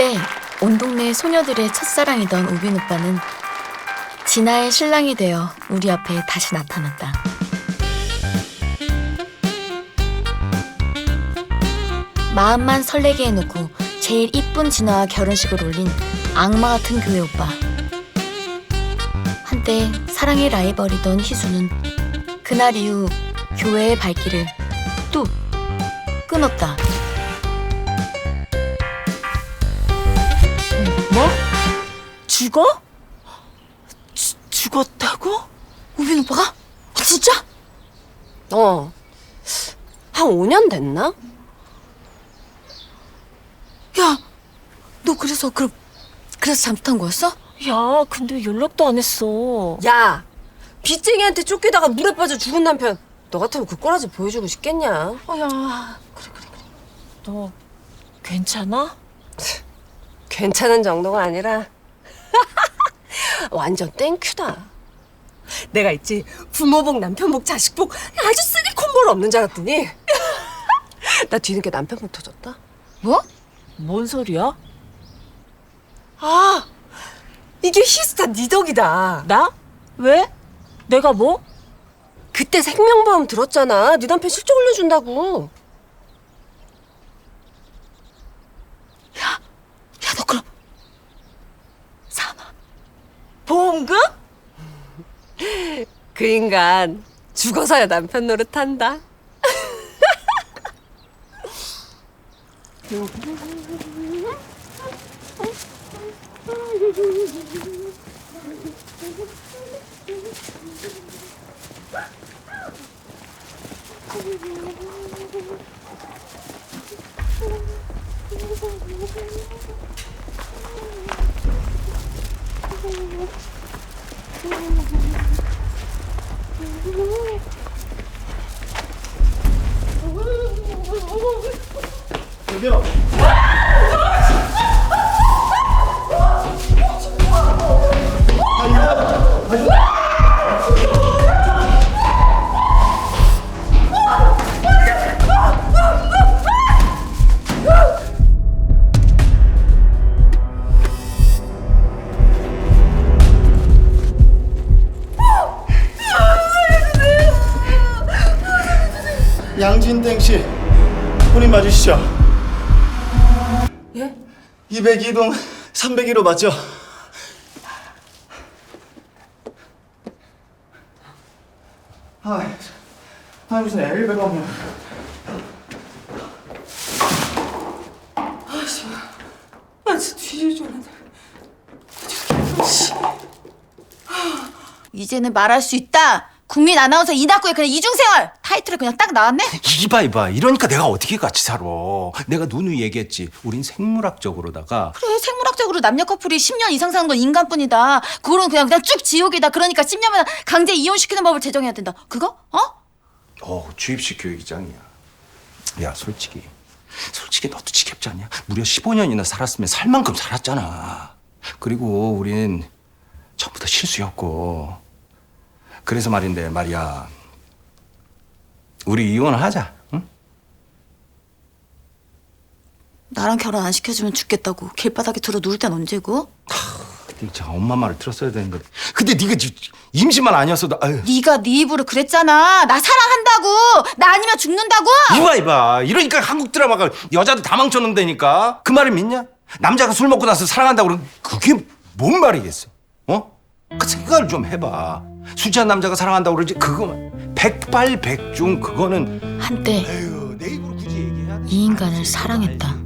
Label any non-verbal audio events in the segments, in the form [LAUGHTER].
한때 온 동네 소녀들의 첫사랑이던 우빈 오빠는 진아의 신랑이 되어 우리 앞에 다시 나타났다. 마음만 설레게 해놓고 제일 이쁜 진아와 결혼식을 올린 악마 같은 교회 오빠. 한때 사랑의 라이벌이던 희수는 그날 이후 교회의 발길을 뚝 끊었다. 죽어? 주, 죽었다고? 우빈 오빠가? 아, 진짜? 어. 한 5년 됐나? 야, 너 그래서 그 그래서 잠수탄 거였어? 야, 근데 연락도 안 했어. 야, 빚쟁이한테 쫓기다가 물에 빠져 죽은 남편. 너 같으면 그 꼬라지 보여주고 싶겠냐? 어, 야. 그래, 그래, 그래. 너 괜찮아? [LAUGHS] 괜찮은 정도가 아니라 완전 땡큐다. 내가 있지 부모복 남편복 자식복 아주 쓰리콤볼 없는 줄 알았더니 [LAUGHS] 나 뒤늦게 남편복 터졌다. 뭐? 뭔 소리야? 아 이게 히스타 니 덕이다. 나? 왜? 내가 뭐? 그때 생명보험 들었잖아. 네 남편 실적 올려준다고. 야, 너 그럼 사마. 보험금? 그 인간 죽어서야 남편 노릇한다. [LAUGHS] 202동 301호 맞죠? 아, 아 무슨 엘리베이터 없냐? 아 진짜 뒤질 줄 알았네. 이제는 말할 수 있다. 국민 아나운서 이낙구의 그냥 이중생활 타이틀을 그냥 딱 나왔네. 이봐 이봐 이러니까 내가 어떻게 같이 살아 내가 누누이 얘기했지 우린 생물학적으로다가 그래 생물학적으로 남녀 커플이 10년 이상 사는 건 인간뿐이다. 그거는 그냥 그냥 쭉 지옥이다. 그러니까 10년만 강제 이혼시키는 법을 제정해야 된다. 그거? 어? 어 주입식 교육이장이야 야 솔직히 솔직히 너도 지겹지 않냐 무려 15년이나 살았으면 살 만큼 살았잖아 그리고 우린 전부 다 실수였고 그래서 말인데 말이야 우리 이혼을 하자 응? 나랑 결혼 안 시켜주면 죽겠다고 길바닥에 들어 누울 땐 언제고? 네가 엄마 말을 들었어야 되는 건데 근데 네가 지- 임신만 아니었어도 아유 네가 네 입으로 그랬잖아. 나 사랑한다고. 나 아니면 죽는다고. 이봐 이봐 이러니까 한국 드라마가 여자들 다 망쳐놓는다니까 그 말을 믿냐? 남자가 술 먹고 나서 사랑한다고 그러면 그게 뭔 말이겠어? 어? 그 생각을 좀 해봐 술 취한 남자가 사랑한다고 그러지 그거만 백발백중 그거는 한때 에휴 내 입으로 굳이 얘기해야 돼? 이 인간을 사랑했다.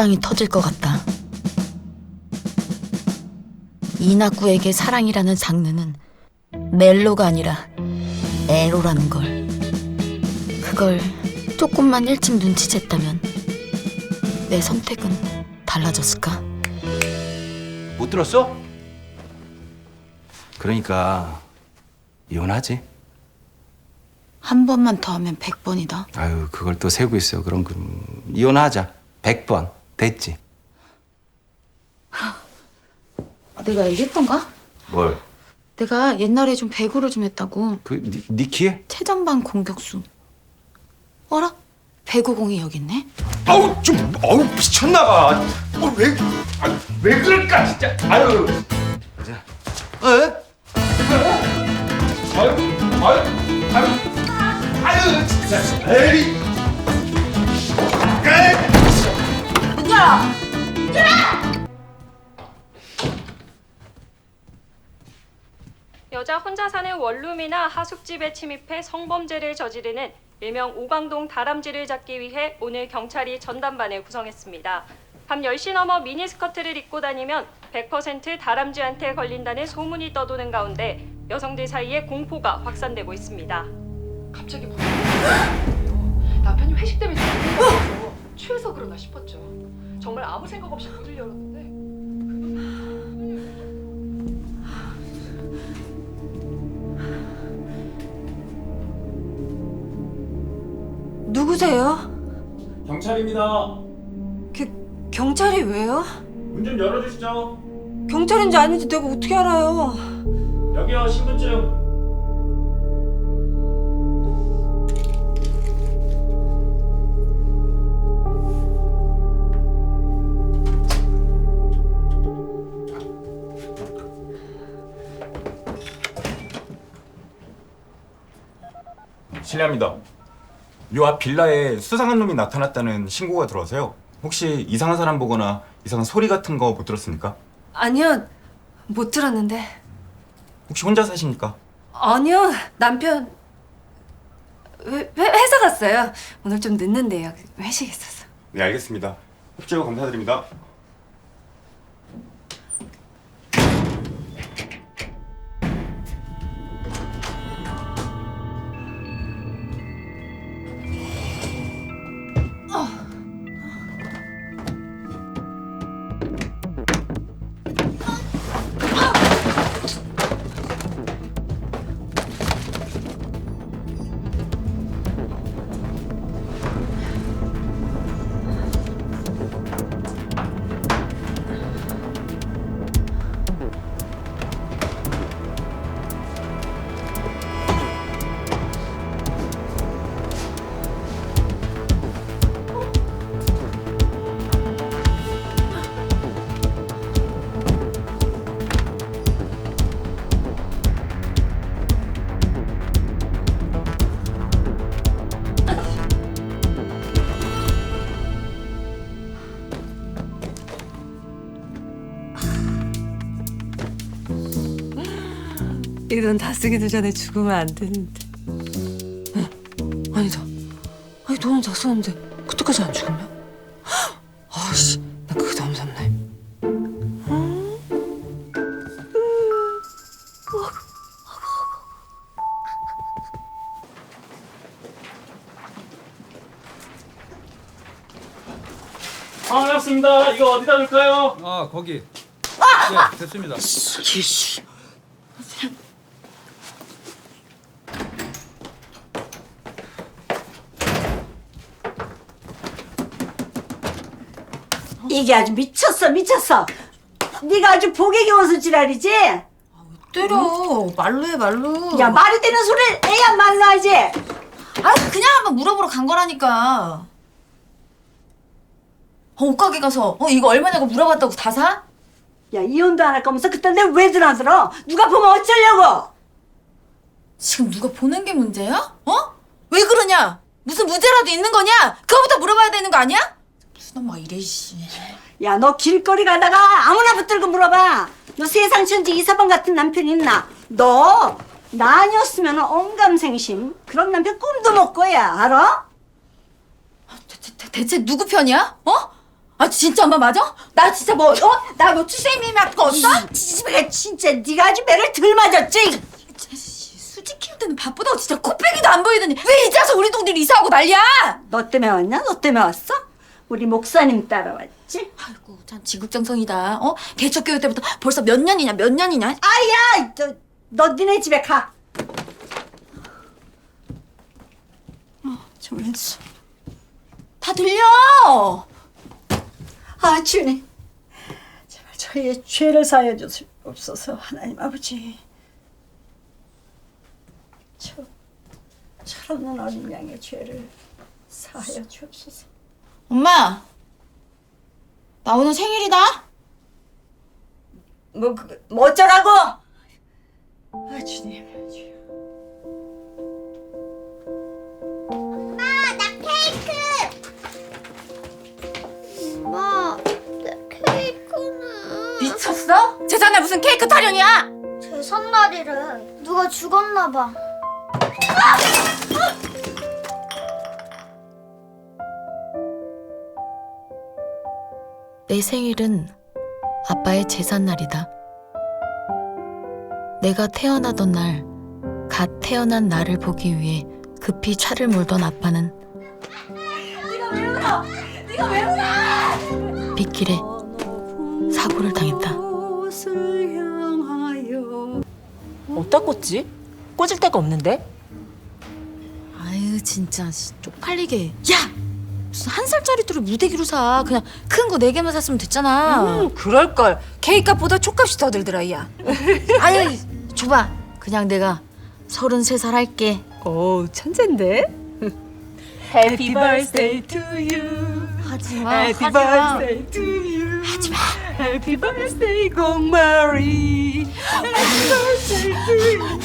복장이 터질 것 같다. 이낙구에게 사랑이라는 장르는 멜로가 아니라 에로라는 걸. 그걸 조금만 일찍 눈치챘다면 내 선택은 달라졌을까? 못 들었어? 그러니까 이혼하지. 한 번만 더 하면 백 번이다. 아유 그걸 또 세고 있어. 그럼 그 이혼하자. 100번 됐지. 내가 얘기했던가? 뭘? 내가 옛날에 좀 배구를 좀 했다고. 그 니, 니키에? 최전방 공격수. 어라? 배구공이 여기 있네? 아우 좀 어우 미쳤나봐. 어, 왜? 아유, 왜 그럴까 진짜. 아유. 자. 에? 아유 아유 아유 아유 진짜. 에이. 여자 혼자 사는 원룸이나 하숙집에 침입해 성범죄를 저지르는 일명 오광동 다람쥐를 잡기 위해 오늘 경찰이 전담반을 구성했습니다. 밤 10시 넘어 미니스커트를 입고 다니면 100% 다람쥐한테 걸린다는 소문이 떠도는 가운데 여성들 사이에 공포가 확산되고 있습니다. 갑자기 문을 남편이 회식 때문에 죽는 거 같아서 취해서 그러나 싶었죠. 정말 아무 생각 없이 문을 열었는데 누구세요? 경찰입니다. 그, 경찰이 왜요? 문 좀 열어주시죠. 경찰인지 아닌지 내가 어떻게 알아요? 여기요 신분증. 실례합니다. 요 앞 빌라에 수상한 놈이 나타났다는 신고가 들어와서요. 혹시 이상한 사람 보거나 이상한 소리 같은 거 못 들었습니까? 아니요, 못 들었는데. 혹시 혼자 사십니까? 아니요, 남편 회, 회, 회사 갔어요. 오늘 좀 늦는데요. 회식 있어서. 네 알겠습니다. 협조 감사드립니다. 이돈다 쓰기도 전에 죽으면 안 되는데. 어, 아니다. 아니 돈은 다 썼는데 그때까지 안 죽으면? 아씨, 나 그게 너무 무섭네. 아, 반갑습니다. 이거 어디다 둘까요? 아 거기 네 됐습니다 이게 아주 미쳤어 미쳤어 네가 아주 복에 겨워서 지랄이지? 때려. 말로 해, 말로. 야 말이 되는 소리를 애야 말로 하지 아, 그냥 한번 물어보러 간 거라니까. 어, 옷가게 가서 어 이거 얼마냐고 물어봤다고 다 사? 야 이혼도 안 할 거면서 그때 내가 왜 드나들어 누가 보면 어쩌려고 지금 누가 보는 게 문제야? 어? 왜 그러냐? 무슨 무죄라도 있는 거냐? 그거부터 물어봐야 되는 거 아니야? 엄마 이래 씨. 야 너 길거리 가다가 아무나 붙들고 물어봐 너 세상 천지 이서방 같은 남편 있나 너 나 아니었으면 언감생심 그런 남편 꿈도 못 꿔야 알아? 됐, 됐, 대체 누구 편이야? 어? 아 진짜 엄마 맞아? 나 진짜 뭐 어? 나 뭐 추세미 맞고 없어? 이 집에 진짜 네가 아주 매를 들 맞았지. 수지 키울 때는 바쁘다고 진짜 코빼기도 안 보이더니 왜 이제 와서 우리 동네로 이사하고 난리야? 너 때문에 왔냐? 너 때문에 왔어? 우리 목사님 따라왔지? 아이고 참 지극정성이다. 어? 개척교육 때부터 벌써 몇 년이냐 몇 년이냐? 아야, 너, 너 니네 집에 가. 조연수 다 들려. 아 주님, 제발 저희의 죄를 사여 주옵소서 하나님 아버지. 저 철없는 어린 양의 죄를 사하여 주옵소서. 엄마 나 오늘 생일이다. 뭐, 그, 뭐 어쩌라고? 아 주님, 주여. 엄마, 내 케이크는 미쳤어? 제자날 무슨 케이크 타령이야? 제 선날이래. 누가 죽었나 봐. 내 생일은 아빠의 제삿날이다. 내가 태어나던 날, 갓 태어난 나를 보기 위해 급히 차를 몰던 아빠는 빗길에 사고를 당했다. 어디다 꽂지? 꽂을 데가 없는데? 아유 진짜 씨, 쪽팔리게. 야 무슨 한 살짜리 뚜를 무대기로 사. 그냥 큰 거 네 개만 샀으면 됐잖아. 음, 그럴 걸. 케이크값보다 촉값이 더 들더라, 야. [LAUGHS] 아유 줘봐. 그냥 내가 서른세 살 할게. 오, 천재인데. Happy birthday to you. 하지마 하지마. to you. 하지마. Happy birthday, 공마리. Happy birthday to you.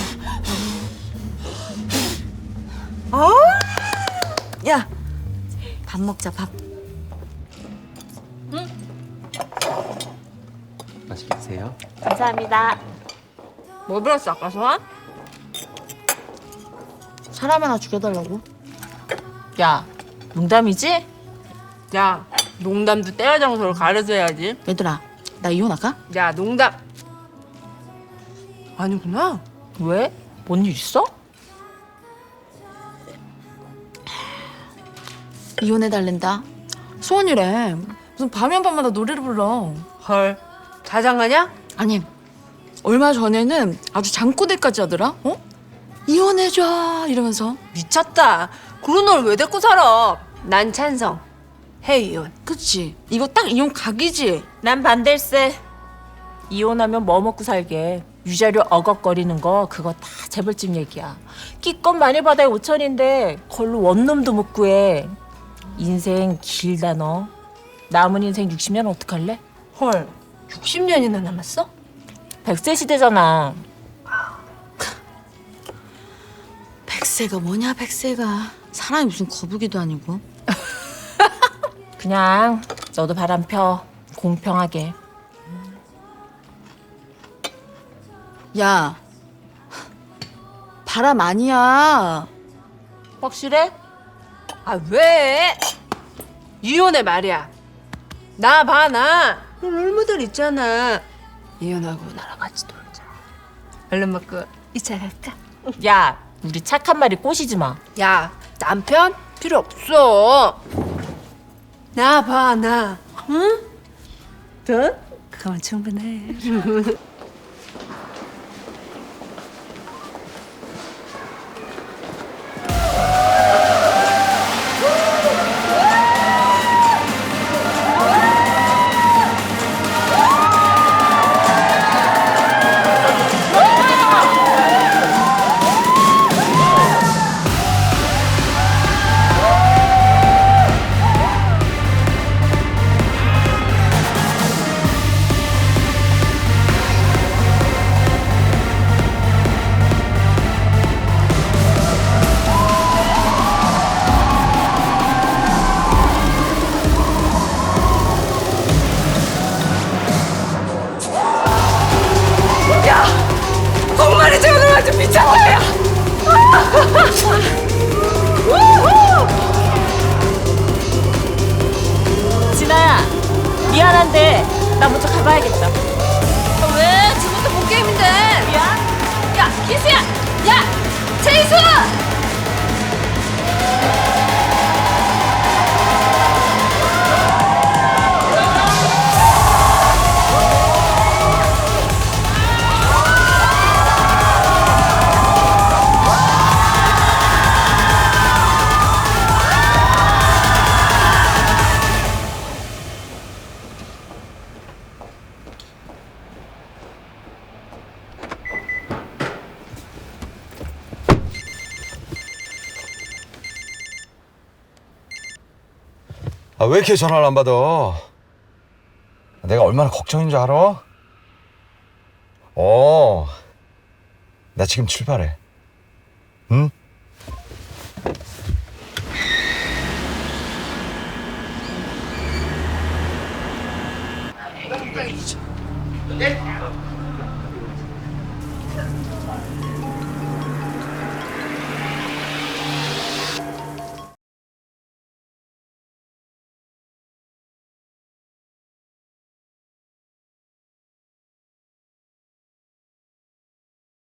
아, 야 밥 먹자 밥. 맛있게 드세요. 감사합니다. 뭐 불었어, 아까 소환? 사람 하나 죽여달라고. 야, 농담이지? 야, 농담도 때와 장소를 가려줘야지. 얘들아 나 이혼할까? 야, 농담. 아니구나. 왜? 뭔 일 있어? 이혼해달랜다. 소원이래. 무슨 밤이 한 밤마다 노래를 불러. 헐. 자장가냐? 아니 얼마 전에는 아주 잠꼬대까지 하더라. 어? 이혼해줘 이러면서. 미쳤다. 그런 널 왜 데리고 살아? 난 찬성. 해 이혼. 그치? 이거 딱 이혼 각이지? 난 반댈세. 이혼하면 뭐 먹고 살게. 유자료 어걱거리는 거 그거 다 재벌집 얘기야. 끼껏 많이 받아야 5천인데 걸로 원룸도 못 구해. 인생 길다 너. 남은 인생 60년 어떡할래? 헐. 60년이나 남았어? 100세 시대잖아. 백세가 뭐냐 백세가. 사람이 무슨 거북이도 아니고. [LAUGHS] 그냥 너도 바람 펴. 공평하게. 야 바람 아니야. 확실해? 아 왜? 이혼해 말이야. 나 봐, 나. 롤모델 있잖아. 이혼하고 나랑 같이 놀자. 얼른 먹고 이차 갈까? 야, 우리 착한 말이 꼬시지 마. 야, 남편 필요 없어. 나 봐, 나. 응? 돈? 그건 충분해. [LAUGHS] 아주 미쳤어요! [LAUGHS] 진아야, 미안한데 나 먼저 가봐야겠다. 아, 왜? 지금부터 본 게임인데. 미안. 야, 키스야! 야, 제이슨! 왜 이렇게 전화를 안 받아? 내가 얼마나 걱정인 줄 알아? 어, 나 지금 출발해. 응?